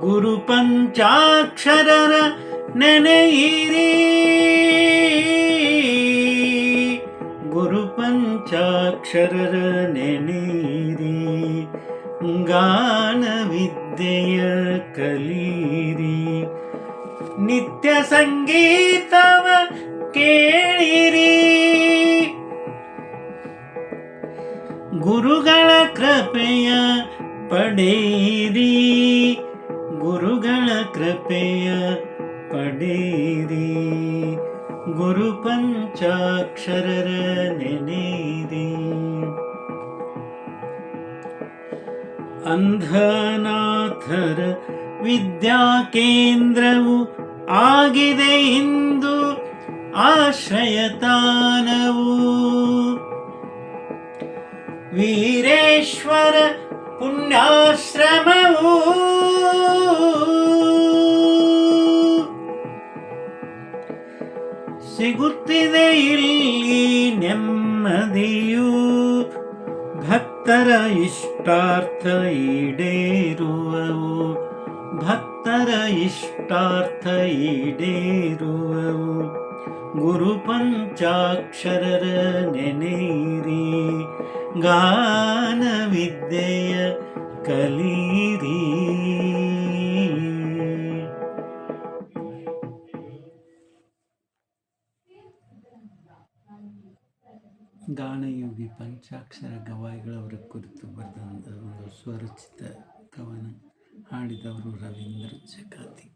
ಗುರು ಪಂಚಾಕ್ಷರರ ನೆನೆಯಿರಿ. ಗುರು ಪಂಚಾಕ್ಷರರ ನೆನೆಯಿರಿ. ಗಾನ ವಿದ್ಯೆಯ ಕಲೀರಿ ನಿತ್ಯ ಸಂಗೀತವ ಕೇಳಿರಿ. ಗುರುಗಳ ಕೃಪೆಯ ಪಡೆಯಿರಿ. ಗುರುಗಳ ಕೃಪೆಯ ಪಡೆಯಿರಿ. ಗುರು ಪಂಚಾಕ್ಷರರ ನೆನೆಯಿರಿ. ಅಂಧನಾಥರ ವಿದ್ಯಾ ಕೇಂದ್ರವು ಆಗಿದೆ ಇಂದು ಆಶ್ರಯತಾನವು. ವೀರೇಶ್ವರ ಪುಣ್ಯಾಶ್ರಮವು ಸಿಗುತ್ತಿದೆ ಇಲ್ಲಿ ನೆಮ್ಮದಿಯು. ಭಕ್ತರ ಇಷ್ಟಾರ್ಥ ಈಡೇರುವವು. ಭಕ್ತರ ಇಷ್ಟಾರ್ಥ ಈಡೇರುವವು. ಗುರು ಪಂಚಾಕ್ಷರರ ನೆನೆಯಿರಿ. ಗಾನ ವಿದ್ಯೆಯ ಕಲೀರಿ. ಗಾನಯೋಗಿ ಪಂಚಾಕ್ಷರ ಗವಾಯಿಗಳವರ ಕುರಿತು ಬರೆದಂಥ ಒಂದು ಸ್ವರಚಿತ ಕವನ ಹಾಡಿದವರು ರವೀಂದ್ರ ಜಕಾತಿ